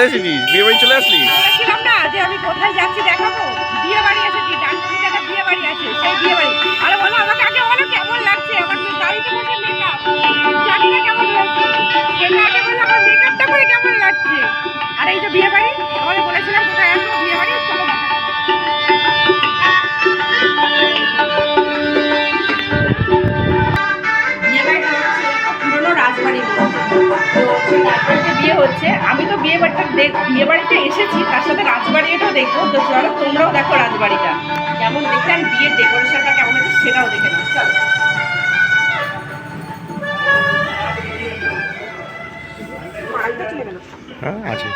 এসেছিস? বিয়ে বাড়ি চলে আসলি? বলেছিলাম না যে আমি কোথায় যাচ্ছি দেখাবো। বিয়ে বাড়ি এসেছি ডানকুনিতে একটা বিয়ে বাড়ি আছে, সেই বিয়ে বাড়ি। আরে বলো, আমাকে আগে বলো কেমন লাগছে? আমার গাড়িতে বসে মেকআপ জানি না কেমন লাগছে। সেটা আগে বলো, আমার মেকআপটা করে কেমন লাগছে? আর এই যে বিয়ে বাড়ি আমাকে বলেছিলাম কোথায় আসব, বিয়ে বাড়ি? বিয়ে বাড়িটা দেখ বিয়ে বাড়িতে এসেছি তার সাথে রাজবাড়িটাও দেখব। তো চলো তোমরাও দেখো রাজবাড়িটা। কেমন দেখতে আর বিয়ের ডেকোরেশনটা কেমন হচ্ছে সেটাও দেখে নাও। চলো। হ্যাঁ আছে।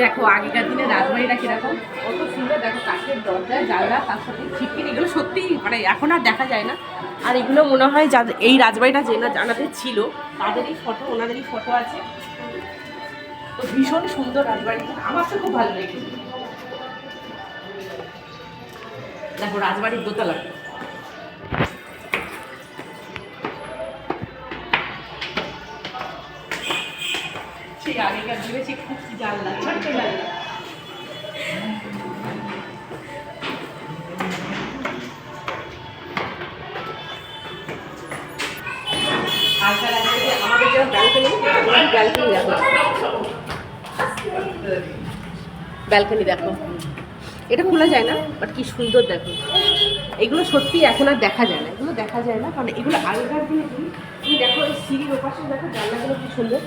দেখো, আগেকার দিনে রাজবাড়িটা কীরকম? কত সুন্দর। দেখো, কাঠের দরজা, জানলা, তার সাথে খিটকিন এগুলো সত্যি মানে এখন আর দেখা যায় না। আর এগুলো মনে হয় যাদের এই রাজবাড়িটা যে না জানাতে ছিল, তাদেরই ফটো ওনাদেরই ফটো আছে। তো ভীষণ সুন্দর রাজবাড়ি। আমার তো খুব ভালো লেগেছে। দেখো, রাজবাড়ির দোতলা। খুব জানলা, ছোট্ট জানলা। ব্যালকনি দেখো। ব্যালকনি দেখো। এটা খোলা যায় না বাট কি সুন্দর দেখো। এগুলো সত্যি এখন আর দেখা যায় না, এগুলো দেখা যায় না, কারণ এগুলো আগেকার দিনে তুমি দেখো, এই সিঁড়ির ওপাশে দেখো জানলাগুলো কি সুন্দর।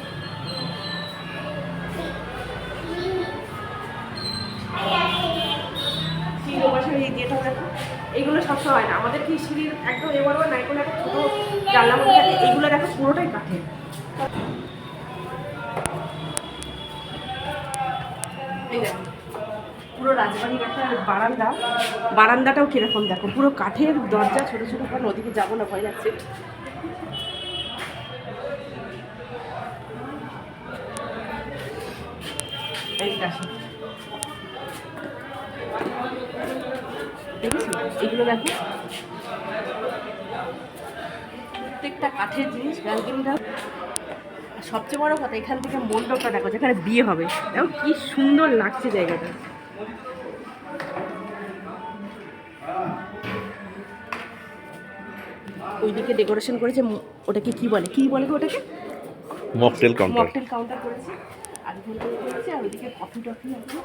এই দেখো এইগুলো সবসময় হয় না। আমাদের কি সিঁড়ির একদম এবার নাই কোনো একটা ছোটো জানলা মধ্যে থাকে এইগুলো দেখো পুরোটাই কাঠের। পুরো রাজবাড়ির একটা বারান্দা। বারান্দাটাও কীরকম দেখো, পুরো কাঠের দরজা, ছোট ছোট কারণ ওদিকে যাব না, ভয় লাগছে। এইদিকে দেখেছ? এগুলো দেখো। প্রত্যেকটা কাঠের জিনিস ব্যালকনিটা সবচেয়ে বড় কথা এখান থেকে মণ্ডপটা দেখো যেখানে বিয়ে হবে। দেখো কি সুন্দর লাগছে জায়গাটা। ওইদিকে ডেকোরেশন করেছে ওটাকে কি বলে? কি বলে ওটাকে? মকটেল কাউন্টার মকটেল কাউন্টার করেছে। আর ওইদিকে কফি টফি আছে।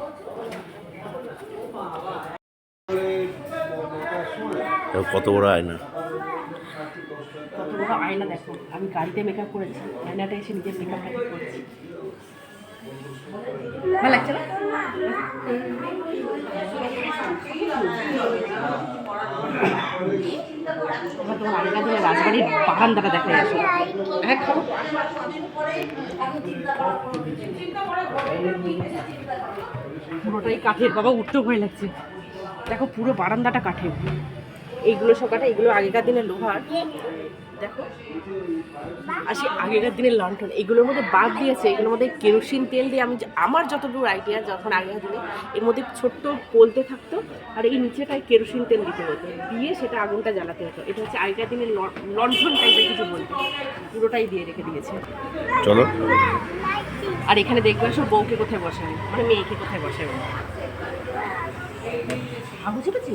কত বড় আয়না? কত আয়না দেখো, আমি গাড়িতে মেকআপ করেছি এসে লাগছে না? দিনে রাজবাড়ির বারান্দাটা দেখা যাচ্ছে হ্যাঁ পুরোটাই কাঠের, বাবা, উঠতেও ভয় লাগছে। দেখো, পুরো বারান্দাটা কাঠের। এইগুলো সব কাঠে এগুলো আগেকার দিনের লোহার। দেখো। আর সেই আগেকার দিনের লন্ঠন এগুলোর মধ্যে বাদ দিয়েছে এগুলোর মধ্যে কেরোসিন তেল দিয়ে আমি আমার যতদূর আইডিয়া যখন আগেকার দিনে এর মধ্যে ছোট্ট পোলতে থাকতো আর এই নিচেটায় কেরোসিন তেল দিতে হতো। দিয়ে সেটা আগুনটা জ্বালাতে হতো। এটা হচ্ছে আগেকার দিনের ল- লণ্ঠন টাইপের কিছু বলতে। পুরোটাই দিয়ে রেখে দিয়েছে। চলো। আর এখানে দেখবে সব বউকে কোথায় বসাবে? মানে মেয়েকে কোথায় বসাবে? বুঝতে পেরেছি